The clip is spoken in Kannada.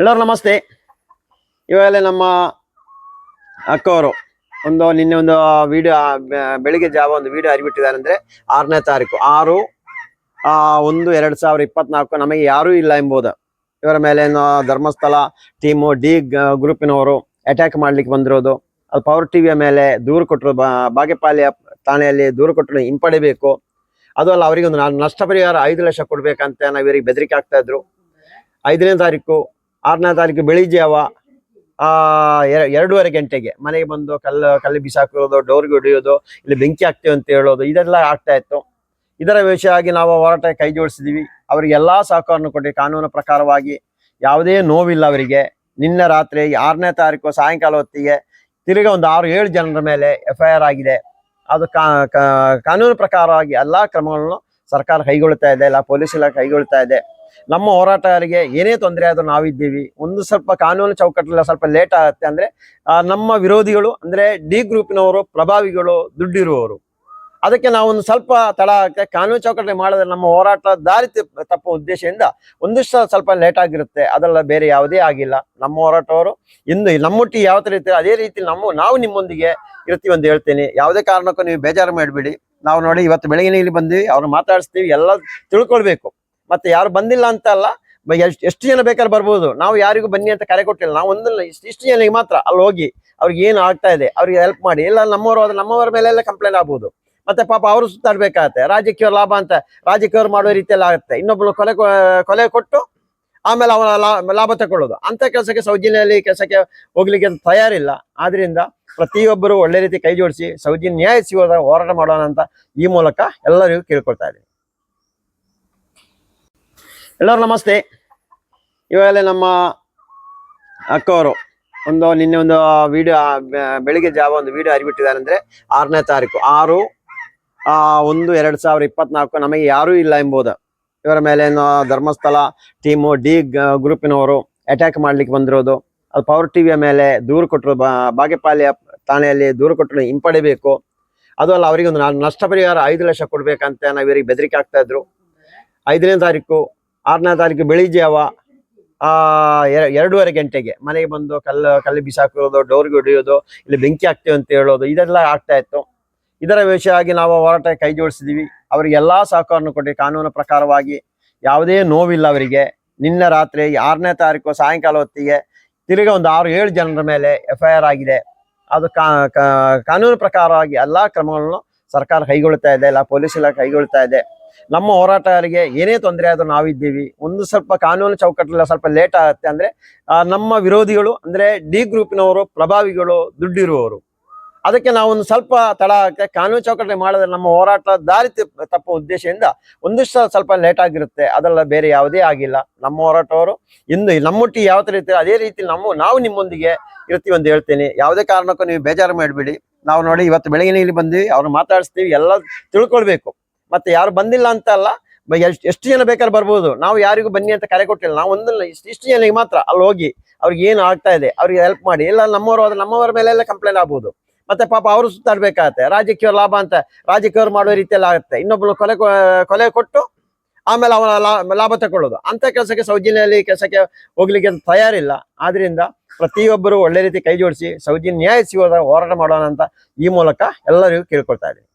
ಎಲ್ಲರೂ ನಮಸ್ತೆ. ಇವಾಗಲೇ ನಮ್ಮ ಅಕ್ಕವರು ಒಂದು ನಿನ್ನೆ ಒಂದು ವಿಡಿಯೋ ಬೆಳಿಗ್ಗೆ ಜಾವ ಒಂದು ವಿಡಿಯೋ ಹರಿಬಿಟ್ಟಿದ್ದಾರೆ ಅಂದ್ರೆ ಆರನೇ ತಾರೀಕು. ಆರು ಒಂದು, ಎರಡು ಸಾವಿರ ಇಪ್ಪತ್ನಾಲ್ಕು ನಮಗೆ ಯಾರೂ ಇಲ್ಲ ಎಂಬುದು. ಇವರ ಮೇಲೆ ಧರ್ಮಸ್ಥಳ ಟೀಮು ಡಿ ಗ್ರೂಪಿನವರು ಅಟ್ಯಾಕ್ ಮಾಡ್ಲಿಕ್ಕೆ ಬಂದಿರೋದು. ಅದು ಪವರ್ ಟಿವಿಯ ಮೇಲೆ ದೂರು ಕೊಟ್ಟರು. ಬಾಗೇಪಾಲಿಯ ಠಾಣೆಯಲ್ಲಿ ದೂರು ಕೊಟ್ಟರು, ಹಿಂಪಡಿಬೇಕು. ಅದು ಅಲ್ಲ ಅವರಿಗೆ ಒಂದು ನಷ್ಟ ಪರಿಹಾರ ಐದು ಲಕ್ಷ ಕೊಡಬೇಕಂತ ನಾವು ಇವರಿಗೆ ಬೆದರಿಕೆ ಆಗ್ತಾ ಇದ್ರು. ಐದನೇ ತಾರೀಕು ಆರನೇ ತಾರೀಕು ಬೆಳಿಗ್ಗೆ ಅವ ಎರಡೂವರೆ ಗಂಟೆಗೆ ಮನೆಗೆ ಬಂದು ಕಲ್ಲು ಕಲ್ಲು ಬಿಸಾಕಿರೋದು ಡೋರ್ಗೆ ಹೊಡೆಯೋದು, ಇಲ್ಲಿ ಬೆಂಕಿ ಹಾಕ್ತೇವೆ ಅಂತ ಹೇಳೋದು, ಇದೆಲ್ಲ ಆಗ್ತಾ ಇತ್ತು. ಇದರ ವಿಷಯವಾಗಿ ನಾವು ಹೋರಾಟ ಕೈ ಜೋಡಿಸಿದೀವಿ. ಅವರಿಗೆ ಎಲ್ಲಾ ಸಹಕಾರವನ್ನು ಕೊಟ್ಟು ಕಾನೂನು ಪ್ರಕಾರವಾಗಿ ಯಾವುದೇ ನೋವಿಲ್ಲ ಅವರಿಗೆ. ನಿನ್ನೆ ರಾತ್ರಿ ಆರನೇ ತಾರೀಕು ಸಾಯಂಕಾಲ ಹೊತ್ತಿಗೆ ತಿರುಗಿ ಒಂದು ಆರು, ಏಳು ಜನರ ಮೇಲೆ ಎಫ್ ಐ ಆಗಿದೆ. ಅದು ಕಾನೂನು ಪ್ರಕಾರವಾಗಿ ಎಲ್ಲಾ ಕ್ರಮಗಳನ್ನು ಸರ್ಕಾರ ಕೈಗೊಳ್ತಾ ಇದೆ ಇಲ್ಲ ಪೊಲೀಸ್ ಇಲಾಖೆ ಕೈಗೊಳ್ತಾ ಇದೆ. ನಮ್ಮ ಹೋರಾಟಗಾರರಿಗೆ ಏನೇ ತೊಂದರೆ ಆದರೂ ನಾವಿದ್ದೀವಿ. ಒಂದು ಸ್ವಲ್ಪ ಕಾನೂನು ಚೌಕಟ್ಟಲ್ಲ ಸ್ವಲ್ಪ ಲೇಟ್ ಆಗುತ್ತೆ ಅಂದ್ರೆ ನಮ್ಮ ವಿರೋಧಿಗಳು ಅಂದ್ರೆ ಡಿ ಗ್ರೂಪಿನವರು ಪ್ರಭಾವಿಗಳು, ದುಡ್ಡಿರುವವರು. ಅದಕ್ಕೆ ನಾವು ಒಂದು ಸ್ವಲ್ಪ ತಡ ಆಗುತ್ತೆ ಕಾನೂನು ಚೌಕಟ್ಟೆ ಮಾಡಿದ್ರೆ ನಮ್ಮ ಹೋರಾಟ ದಾರಿ ತಪ್ಪ- ತಪ್ಪುವ ಉದ್ದೇಶದಿಂದ ಒಂದಿಷ್ಟು ಸ್ವಲ್ಪ ಲೇಟ್ ಆಗಿರುತ್ತೆ. ಅದೆಲ್ಲ ಬೇರೆ ಯಾವುದೇ ಆಗಿಲ್ಲ. ನಮ್ಮ ಹೋರಾಟವರು ಇಂದು ನಮ್ಮೊಟ್ಟಿಗೆ ಯಾವ ರೀತಿ ಅದೇ ರೀತಿ ನಮ್ಮ, ನಾವು ನಿಮ್ಮೊಂದಿಗೆ ಇರ್ತೀವಿ ಅಂತ ಹೇಳ್ತೀನಿ. ಯಾವುದೇ ಕಾರಣಕ್ಕೂ ನೀವು ಬೇಜಾರು ಮಾಡಬೇಡಿ. ನಾವು ನೋಡಿ ಇವತ್ತು ಬೆಳಗಿನ ಇಲ್ಲಿ ಬಂದ್ವಿ ಅವ್ರನ್ನ ಮಾತಾಡಿಸ್ತೀವಿ, ಎಲ್ಲ ತಿಳ್ಕೊಳ್ಬೇಕು. ಮತ್ತೆ ಯಾರು ಬಂದಿಲ್ಲ ಅಂತ ಅಲ್ಲ ಎಷ್ಟು ಜನ ಬೇಕಾದ್ರೆ ಬರ್ಬೋದು. ನಾವು ಯಾರಿಗೂ ಬನ್ನಿ ಅಂತ ಕರೆ ಕೊಟ್ಟಿಲ್ಲ. ನಾವು ಒಂದಲ್ಲ, ಇಷ್ಟು ಇಷ್ಟು ಜನಕ್ಕೆ ಮಾತ್ರ ಅಲ್ಲಿ ಹೋಗಿ ಅವ್ರಿಗೆ ಏನು ಆಗ್ತಾ ಇದೆ, ಅವ್ರಿಗೆ ಹೆಲ್ಪ್ ಮಾಡಿ. ಇಲ್ಲ, ನಮ್ಮವರು ಆದ್ರೆ ನಮ್ಮವರ ಮೇಲೆಲ್ಲ ಕಂಪ್ಲೇಂಟ್ ಆಗ್ಬೋದು. ಮತ್ತೆ ಪಾಪ ಅವರು ಸುತ್ತಾಡ್ಬೇಕಾಗತ್ತೆ. ರಾಜಕೀಯ ಲಾಭ ಅಂತ, ರಾಜಕೀಯವ್ರು ಮಾಡೋ ರೀತಿಯಲ್ಲಿ ಆಗುತ್ತೆ. ಇನ್ನೊಬ್ರು ಕೊಲೆ ಕೊಲೆ ಕೊಟ್ಟು ಆಮೇಲೆ ಅವನ ಲಾಭ ತಗೊಳ್ಳೋದು ಅಂತ ಕೆಲಸಕ್ಕೆ ಸೌಜನ್ಯಲ್ಲಿ ಕೆಲಸಕ್ಕೆ ಹೋಗ್ಲಿಕ್ಕೆ ತಯಾರಿಲ್ಲ. ಆದ್ರಿಂದ ಪ್ರತಿಯೊಬ್ಬರು ಒಳ್ಳೆ ರೀತಿ ಕೈ ಜೋಡಿಸಿ, ಸೌಜನ್ಯ ಸಿಗೋದ ಹೋರಾಟ ಮಾಡೋಣ ಅಂತ ಈ ಮೂಲಕ ಎಲ್ಲರಿಗೂ ಕೇಳ್ಕೊಳ್ತಾ ಇದ್ದೀನಿ. ಎಲ್ಲರೂ ನಮಸ್ತೆ. ಇವಾಗಲೇ ನಮ್ಮ ಅಕ್ಕವರು ಒಂದು ನಿನ್ನೆ ಒಂದು ವಿಡಿಯೋ ಬೆಳಿಗ್ಗೆ ಜಾವ ಒಂದು ವಿಡಿಯೋ ಹರಿಬಿಟ್ಟಿದ್ದಾರೆ ಅಂದ್ರೆ ಆರನೇ ತಾರೀಕು. ಆರು ಒಂದು, ಎರಡು ಸಾವಿರ ಇಪ್ಪತ್ನಾಲ್ಕು ನಮಗೆ ಯಾರೂ ಇಲ್ಲ ಎಂಬುದು. ಇವರ ಮೇಲೆ ಧರ್ಮಸ್ಥಳ ಟೀಮು ಡಿ ಗ್ರೂಪಿನವರು ಅಟ್ಯಾಕ್ ಮಾಡ್ಲಿಕ್ಕೆ ಬಂದಿರೋದು. ಅದು ಪವರ್ ಟಿವಿಯ ಮೇಲೆ ದೂರು ಕೊಟ್ಟರು ಬಾಗೇಪಾಳ್ಯ ಠಾಣೆಯಲ್ಲಿ ದೂರು ಕೊಟ್ಟರು ಹಿಂಪಡಿಬೇಕು. ಅದು ಅಲ್ಲ, ಅವರಿಗೆ ಒಂದು ನಷ್ಟ ಪರಿಹಾರ ಐದು ಲಕ್ಷ ಕೊಡ್ಬೇಕಂತ ನಾವು ಇವರಿಗೆ ಬೆದರಿಕೆ ಆಗ್ತಾ ಇದ್ರು. ಐದನೇ ತಾರೀಕು ಆರನೇ ತಾರೀಕು ಬೆಳಿಗ್ಗೆ ಎರ- ಎರಡೂವರೆ ಗಂಟೆಗೆ ಮನೆಗೆ ಬಂದು ಕಲ್ಲು ಕಲ್ಲು ಬಿಸಾಕಿರೋದು, ಡೋರ್ಗೆ ಹೊಡೆಯೋದು, ಇಲ್ಲಿ ಬೆಂಕಿ ಹಾಕ್ತೇವೆ ಅಂತ ಹೇಳೋದು, ಇದೆಲ್ಲ ಆಗ್ತಾ ಇತ್ತು. ಇದರ ವಿಷಯವಾಗಿ ನಾವು ಹೋರಾಟ ಕೈ ಜೋಡಿಸಿದೀವಿ. ಅವರಿಗೆಲ್ಲ ಸಹಕಾರವನ್ನು ಕೊಟ್ಟು ಕಾನೂನು ಪ್ರಕಾರವಾಗಿ ಯಾವುದೇ ನೋವಿಲ್ಲ ಅವರಿಗೆ. ನಿನ್ನೆ ರಾತ್ರಿ ಆರನೇ ತಾರೀಕು ಸಾಯಂಕಾಲ ಹೊತ್ತಿಗೆ ತಿರುಗಿ ಒಂದು ಆರು, ಏಳು ಜನರ ಮೇಲೆ ಎಫ್ ಆಗಿದೆ. ಅದು ಕಾನೂನು ಪ್ರಕಾರವಾಗಿ ಎಲ್ಲಾ ಕ್ರಮಗಳನ್ನು ಸರ್ಕಾರ ಕೈಗೊಳ್ತಾ ಇದೆ, ಇಲ್ಲ ಪೊಲೀಸ್ ಇಲಾಖೆ ಕೈಗೊಳ್ತಾ ಇದೆ. ನಮ್ಮ ಹೋರಾಟಗಾರರಿಗೆ ಏನೇ ತೊಂದರೆ ಆದರೂ ನಾವಿದ್ದೀವಿ. ಒಂದು ಸ್ವಲ್ಪ ಕಾನೂನು ಚೌಕಟ್ಟಲ್ಲ ಸ್ವಲ್ಪ ಲೇಟ್ ಆಗುತ್ತೆ ಅಂದ್ರೆ ನಮ್ಮ ವಿರೋಧಿಗಳು ಅಂದ್ರೆ ಡಿ ಗ್ರೂಪಿನವರು ಪ್ರಭಾವಿಗಳು, ದುಡ್ಡಿರುವವರು. ಅದಕ್ಕೆ ನಾವು ಒಂದು ಸ್ವಲ್ಪ ತಡ ಆಗುತ್ತೆ ಕಾನೂನು ಚೌಕಟ್ಟೆ ಮಾಡಿದ್ರೆ ನಮ್ಮ ಹೋರಾಟ ದಾರಿ ತಪ್ಪ- ಉದ್ದೇಶದಿಂದ ಒಂದಿಷ್ಟು ಸ್ವಲ್ಪ ಲೇಟ್ ಆಗಿರುತ್ತೆ. ಅದೆಲ್ಲ ಬೇರೆ ಯಾವುದೇ ಆಗಿಲ್ಲ. ನಮ್ಮ ಹೋರಾಟವರು ಇಂದು ನಮ್ಮೊಟ್ಟಿಗೆ ಯಾವ ಥರ ಅದೇ ರೀತಿ ನಮ್ಮ, ನಾವು ನಿಮ್ಮೊಂದಿಗೆ ಇರ್ತೀವಿ ಅಂತ ಹೇಳ್ತೀನಿ. ಯಾವುದೇ ಕಾರಣಕ್ಕೂ ನೀವು ಬೇಜಾರು ಮಾಡಬೇಡಿ. ನಾವು ನೋಡಿ ಇವತ್ತು ಬೆಳಗ್ಗೆ ಇಲ್ಲಿ ಬಂದ್ವಿ ಅವ್ರನ್ನ ಮಾತಾಡಿಸ್ತೀವಿ, ಎಲ್ಲ ತಿಳ್ಕೊಳ್ಬೇಕು. ಮತ್ತೆ ಯಾರು ಬಂದಿಲ್ಲ ಅಂತ ಅಲ್ಲ ಎಷ್ಟ್- ಎಷ್ಟು ಜನ ಬೇಕಾದ್ರೆ ಬರ್ಬೋದು. ನಾವು ಯಾರಿಗೂ ಬನ್ನಿ ಅಂತ ಕರೆ ಕೊಟ್ಟಿಲ್ಲ. ನಾವು ಒಂದಲ್ಲ ಇಷ್ಟು ಇಷ್ಟು ಜನಿಗೆ ಮಾತ್ರ ಅಲ್ಲಿ ಹೋಗಿ ಅವ್ರಿಗೆ ಏನು ಆಗ್ತಾ ಇದೆ, ಅವ್ರಿಗೆ ಹೆಲ್ಪ್ ಮಾಡಿ. ಇಲ್ಲ, ನಮ್ಮವರು ಆದ್ರೆ ನಮ್ಮವರ ಮೇಲೆಲ್ಲ ಕಂಪ್ಲೇಂಟ್ ಆಗ್ಬೋದು. ಮತ್ತೆ ಪಾಪ ಅವರು ಸುತ್ತಾಡ್ಬೇಕಾಗತ್ತೆ. ರಾಜಕೀಯ ಲಾಭ ಅಂತ, ರಾಜಕೀಯವ್ರು ಮಾಡೋ ರೀತಿಯಲ್ಲಿ ಆಗುತ್ತೆ. ಇನ್ನೊಬ್ರು ಕೊಲೆ ಕೊಲೆ ಕೊಟ್ಟು ಆಮೇಲೆ ಅವನ ಲಾಭ ತಗೊಳ್ಳೋದು ಅಂತ ಕೆಲಸಕ್ಕೆ ಸೌಜನ್ಯಲ್ಲಿ ಕೆಲಸಕ್ಕೆ ಹೋಗ್ಲಿಕ್ಕೆ ತಯಾರಿಲ್ಲ. ಆದ್ರಿಂದ ಪ್ರತಿಯೊಬ್ಬರು ಒಳ್ಳೆ ರೀತಿ ಕೈ ಜೋಡಿಸಿ ಸೌಜನ್ಯ ನ್ಯಾಯ ಸಿಗೋದ ಹೋರಾಟ ಮಾಡೋಣ ಅಂತ ಈ ಮೂಲಕ ಎಲ್ಲರಿಗೂ ಕೇಳ್ಕೊಳ್ತಾ ಇದ್ದೀನಿ.